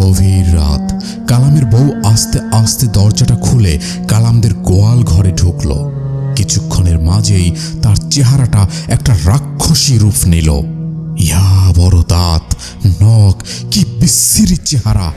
গভীর রাত। কালামের বউ আস্তে আস্তে দরজাটা খুলে কালামদের গোয়াল ঘরে ঢুকল। কিছুক্ষণের মাঝেই তার চেহারাটা একটা রাক্ষসী রূপ নিল। ইয়া বড় দাঁত, নখ, কি বিশ্রী চেহারা।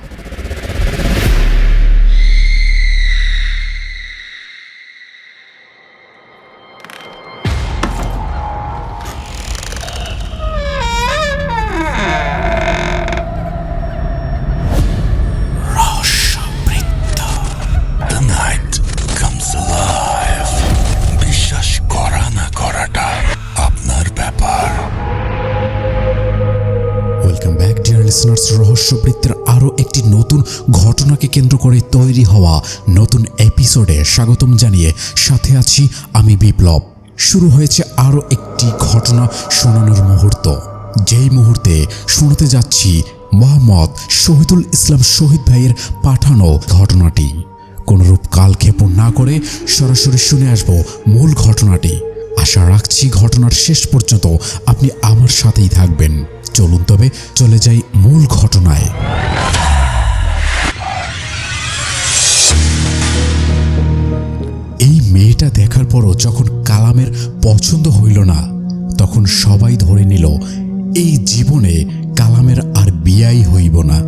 লিসনার্স রহস্যবৃত্তের আরও একটি নতুন ঘটনাকে কেন্দ্র করে তৈরি হওয়া নতুন এপিসোডে স্বাগতম জানিয়ে সাথে আছি আমি বিপ্লব। শুরু হয়েছে আরও একটি ঘটনা শোনানোর মুহূর্ত। যেই মুহূর্তে শোনাতে যাচ্ছি মোহাম্মদ শহীদুল ইসলাম শহীদ ভাইয়ের পাঠানো ঘটনাটি। কোনরূপ কালক্ষেপণ না করে সরাসরি শুনে আসব মূল ঘটনাটি। আশা রাখছি ঘটনার শেষ পর্যন্ত আপনি আমার সাথেই থাকবেন। চলুন তবে চলে যাই মূল ঘটনায়। এই মেয়েটা দেখার পরও যখন কালামের পছন্দ হইল না, তখন সবাই ধরে নিল, এই জীবনে কালামের আর বিয়াই হইব না।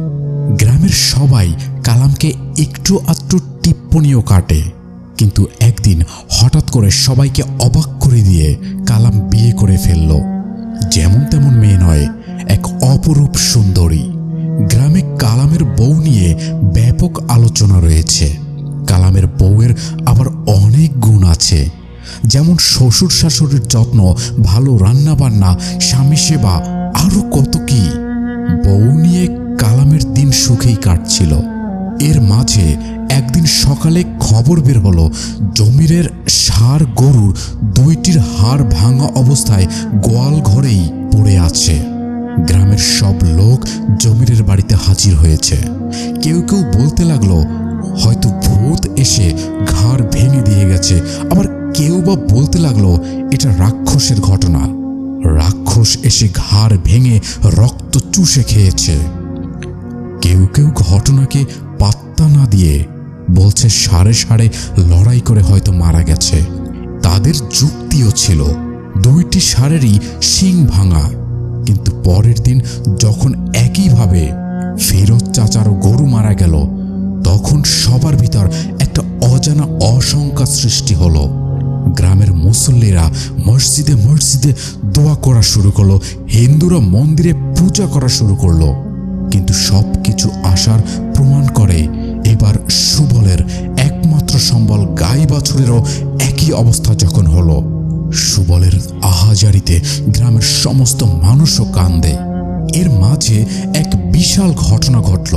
গ্রামের সবাই কালামকে একটু আধটু টিপ্পনিও কাটে। কিন্তু একদিন হঠাৎ করে সবাইকে অবাক করে দিয়ে কালাম বিয়ে করে ফেলল। যেমন তেমন মেয়ে নয়, এক অপরূপ সুন্দরী। গ্রামে কালামের বউ নিয়ে ব্যাপক আলোচনা রয়েছে। কালামের বউয়ের আবার অনেক গুণ আছে। যেমন শ্বশুর শাশুড়ির যত্ন, ভালো রান্না বান্না স্বামী সেবা আরও কত কি। বউ নিয়ে কালামের দিন সুখেই কাটছিল। এর মাঝে একদিন সকালে খবর বের হলো, জমিরের সার গরুর দুইটির হাড় ভাঙা অবস্থায় গোয়াল ঘরেই পড়ে আছে। গ্রামের সব লোক জমিরের বাড়িতে হাজির হয়েছে। কেউ কেউ বলতে লাগল, হয়তো ভূত এসে ঘাড় ভেঙে দিয়ে গেছে। আবার কেউ বা বলতে লাগল, এটা রাক্ষসের ঘটনা। রাক্ষস এসে ঘাড় ভেঙে রক্ত চুষে খেয়েছে। কেউ কেউ ঘটনাকে পাত্তা না দিয়ে বলছে সাড়ে সাড়ে লড়াই করে হয়তো মারা গেছে। তাদের যুক্তিও ছিল, দুইটি সারেরই শিং ভাঙা। কিন্তু পরের দিন যখন একইভাবে ফেরত চাচারও গরু মারা গেল, তখন সবার ভিতর একটা অজানা অশঙ্কা সৃষ্টি হলো। গ্রামের মুসল্লিরা মসজিদে মসজিদে দোয়া করা শুরু করল, হিন্দুরা মন্দিরে পূজা করা শুরু করল। কিন্তু সব কিছু আসার প্রমাণ করে এবার সুবলের একমাত্র সম্বল গাই বাছুরেরও একই অবস্থা যখন হলো। সুবলের আহাজারিতে গ্রামের সমস্ত মানুষও কান্দে। এর মাঝে এক বিশাল ঘটনা ঘটল।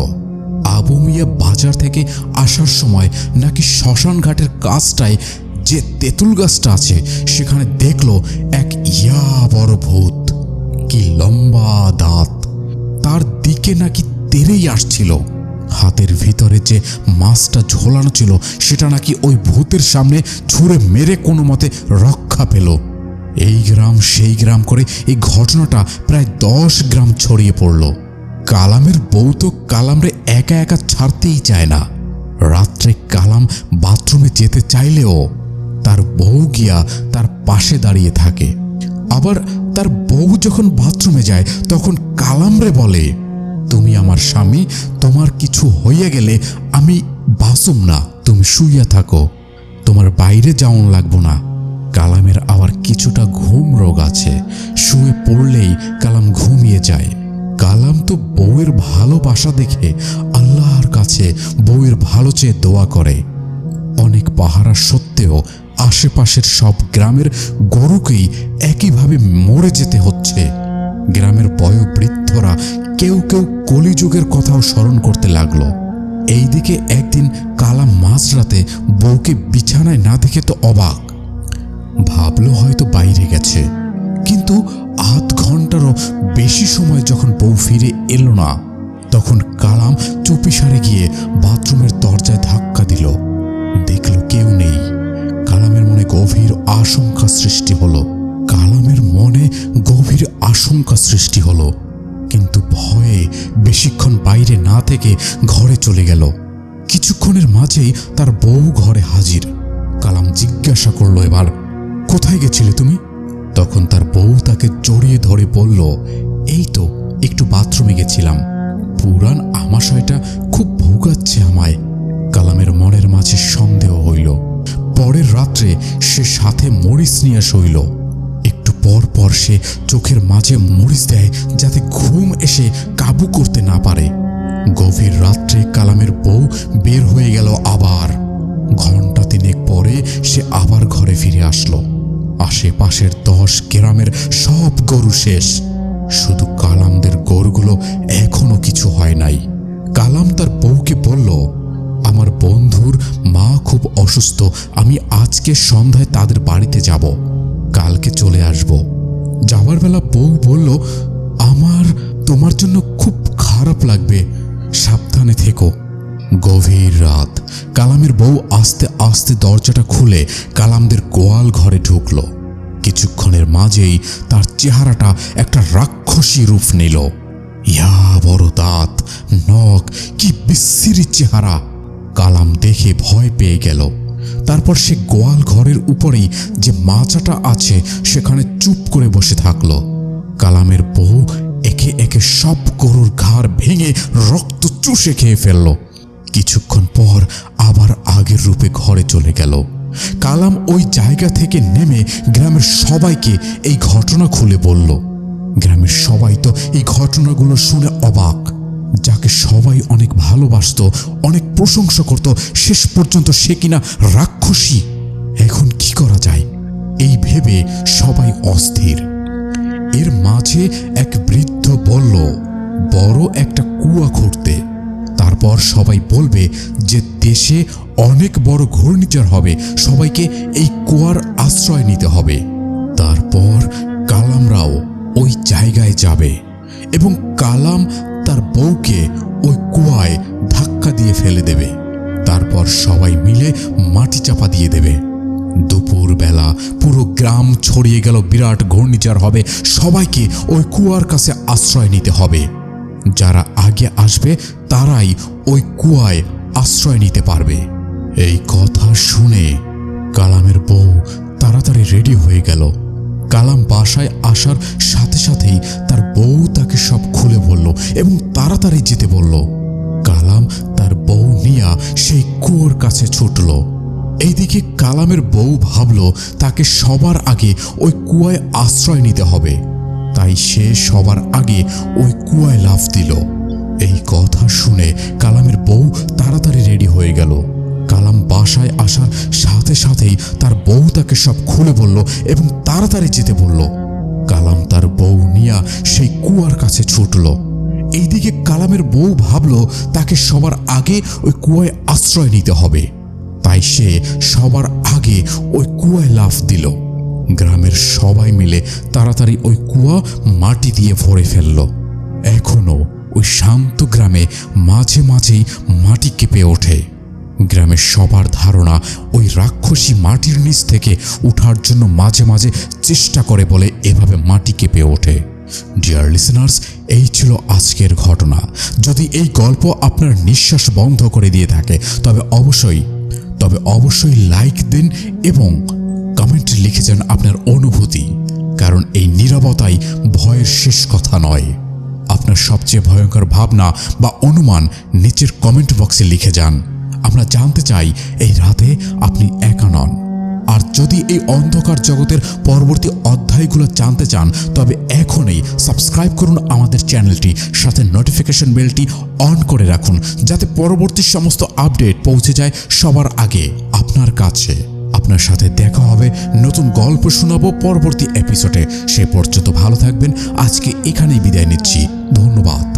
আবু মিয়া বাজার থেকে আসার সময় নাকি শ্মশান ঘাটের কাজটায় যে তেঁতুল গাছটা আছে, সেখানে দেখল এক ইয়া বড় ভূত। কি লম্বা দাঁত। তার দিকে নাকি তেরেই আসছিল। হাতের ভিতরে যে মাছটা ঝোলানো ছিল, সেটা নাকি ওই ভূতের সামনে ছুঁড়ে মেরে কোনো মতে রক্ষা পেল। এই গ্রাম সেই গ্রাম করে এই ঘটনাটা প্রায় দশ গ্রাম ছড়িয়ে পড়ল। কালামের বউ তো কালামরে একা একা ছাড়তেই চায় না। রাত্রে কালাম বাথরুমে যেতে চাইলেও তার বউ গিয়া তার পাশে দাঁড়িয়ে থাকে। আবার তার বউ যখন বাথরুমে যায়, তখন কালামরে বলে তুমি আমার স্বামী, তোমার কিছু হইয়া গেলে আমি বাসুম না। তুমি শুইয়া থাকো। তোমার বাইরে যাওন লাগবো না। কালামের আবার কিছুটা ঘুম রোগ আছে। শুয়ে পড়লেই কালাম ঘুমিয়ে যায়। কালাম তো বউয়ের ভালোবাসা দেখে আল্লাহর কাছে বউয়ের ভালো চেয়ে দোয়া করে। অনেক পাহারা সত্ত্বেও আশেপাশের সব গ্রামের গরুকেই একইভাবে মরে যেতে হচ্ছে। গ্রামের বয়োবৃদ্ধরা কেউ কেউ কলিযুগের কথাও স্মরণ করতে লাগল। এইদিকে একদিন কালা মাঝরাতে বউকে বিছানায় না দেখে তো অবাক। ভাবলো হয়তো বাইরে গেছে। কিন্তু আধ ঘন্টারও বেশি সময় যখন বউ ফিরে এলো না, তখন কালাম বেশিক্ষণ বাইরে না থেকে ঘরে চলে গেল। কিছুক্ষণের মাঝেই তার বউ ঘরে হাজির। কালাম জিজ্ঞাসা করল এবার, কোথায় গেছিলে তুমি? তখন তার বউ তাকে জড়িয়ে ধরে বলল, এই তো, একটু বাথরুমে গেছিলাম। পুরান আমাশয়টা খুব ভোগাচ্ছে আমায়। কালামের মনের মাঝে সন্দেহ হইল। পরের রাত্রে সে সাথে মরিচ নিয়ে শইল একটু পর পর সে চোখের মাঝে মরিচ দেয় যাতে ঘুম এসে কাবু করতে না পারে। গভীর রাত্রে কালামের বউ বের হয়ে গেল আবার। ঘণ্টা তিনেক পরে সে আবার ঘরে ফিরে আসলো। আশেপাশের দশ গ্রামের সব গরু শেষ। শুধু কালামদের গরুগুলো এখনও কিছু হয় নাই। কালাম তার বউকে বলল, আমার বন্ধুর মা খুব অসুস্থ, আমি আজকে সন্ধ্যায় তাদের বাড়িতে যাব। কালকে চলে আসব। যাওয়ার বেলা বউ বলল, আমার, তোমার জন্য খুব খারাপ লাগবে। সাবধানে থেকো। গভীর রাত। কালামের বউ আস্তে আস্তে দরজাটা খুলে কালামদের গোয়াল ঘরে ঢুকলো। কিছুক্ষণের মাঝেই তার চেহারাটা একটা রাক্ষসী রূপ নিল। ইয়া বড় দাঁত, নখ, কি বিশ্রী চেহারা। কালাম দেখে ভয় পেয়ে গেল। তারপর সে গোয়াল ঘরের উপরেই যে মাচাটা আছে, সেখানে চুপ করে বসে থাকল। কালামের বউ একে একে সব গরুর ঘাড় ভেঙে রক্ত চুষে খেয়ে ফেলল। কিছুক্ষণ পর আবার আগের রূপে ঘরে চলে গেল। কালাম ওই জায়গা থেকে নেমে গ্রামের সবাইকে এই ঘটনা খুলে বলল। গ্রামের সবাই তো এই ঘটনাগুলো শুনে অবাক। যাকে সবাই অনেক ভালোবাসতো, অনেক প্রশংসা করত, শেষ পর্যন্ত সে কিনা রাক্ষসী। এখন কি করা যায়? এই ভেবে সবাই অস্থির। এর মাঝে এক বৃদ্ধ বলল, বড় একটা কুয়া খুঁড়তে। তারপর সবাই বলবে যে দেশে অনেক বড় ঘূর্ণিঝড় হবে, সবাইকে এই কুয়ার আশ্রয় নিতে হবে। তারপর কালামরাও ওই জায়গায় যাবে এবং কালাম তার বউকে ওই কুয়ায় ধাক্কা দিয়ে ফেলে দেবে। তারপর সবাই মিলে মাটি চাপা দিয়ে দেবে। দুপুর বেলা পুরো গ্রাম ছড়িয়ে গেল, বিরাট ঘূর্ণিঝড় হবে। সবাইকে ওই কুয়ার কাছে আশ্রয় নিতে হবে। যারা আগে আসবে, তারাই ওই কুয়ায় আশ্রয় নিতে পারবে। এই কথা শুনে কালামের বউ তাড়াতাড়ি রেডি হয়ে গেল। কালাম বাসায় আসার সাথে সাথেই তার বউ তাকে সব খুলে বলল এবং তাড়াতাড়ি যেতে বলল। কালাম তার বউ নিয়া সেই কুয়োর কাছে ছুটল। এইদিকে কালামের বউ ভাবল, তাকে সবার আগে ওই কুয়ায় আশ্রয় নিতে হবে। তাই সে সবার আগে ওই কুয়ায় লাফ দিল। এই কথা শুনে কালামের বউ তাড়াতাড়ি তাকে সব খুলে বলল এবং তাড়াতাড়ি যেতে বলল। কালাম তার বউ নিয়া সেই কুয়ার কাছে ছুটল। এইদিকে কালামের বউ ভাবল, তাকে সবার আগে ওই কুয়ায় আশ্রয় নিতে হবে। তাই সে সবার আগে ওই কুয়ায় লাফ দিল। গ্রামের সবাই মিলে তাড়াতাড়ি ওই কুয়া মাটি দিয়ে ভরে ফেলল। এখনও ওই শান্ত গ্রামে মাঝে মাঝেই মাটি কেঁপে ওঠে। গ্রামের সবার ধারণা ওই রাক্ষসী মাটির নিচ থেকে ওঠার জন্য মাঝে মাঝে চেষ্টা করে বলে এভাবে মাটি কেঁপে ওঠে। ডিয়ার লিসেনার্স এই ছিল আজকের ঘটনা। যদি এই গল্প আপনার নিঃশ্বাস বন্ধ করে দিয়ে থাকে, তবে অবশ্যই তবে অবশ্যই লাইক দিন এবং কমেন্টে লিখে যান আপনার অনুভূতি। কারণ এই নীরবতাই ভয়ের শেষ কথা নয়। আপনার সবচেয়ে ভয়ঙ্কর ভাবনা বা অনুমান নিচের কমেন্ট বক্সে লিখে যান। আমরা জানতে চাই, এই রাতে আপনি একা নন। আর যদি এই অন্ধকার জগতের পরবর্তী অধ্যায়গুলো জানতে চান, তবে এখনই সাবস্ক্রাইব করুন আমাদের চ্যানেলটি, সাথে নোটিফিকেশন বেলটি অন করে রাখুন, যাতে পরবর্তী সমস্ত আপডেট পৌঁছে যায় সবার আগে আপনার কাছে। আপনার সাথে দেখা হবে, নতুন গল্প শোনাবো পরবর্তী এপিসোডে সে পর্যন্ত ভালো থাকবেন। আজকে এখানেই বিদায় নিচ্ছি। ধন্যবাদ।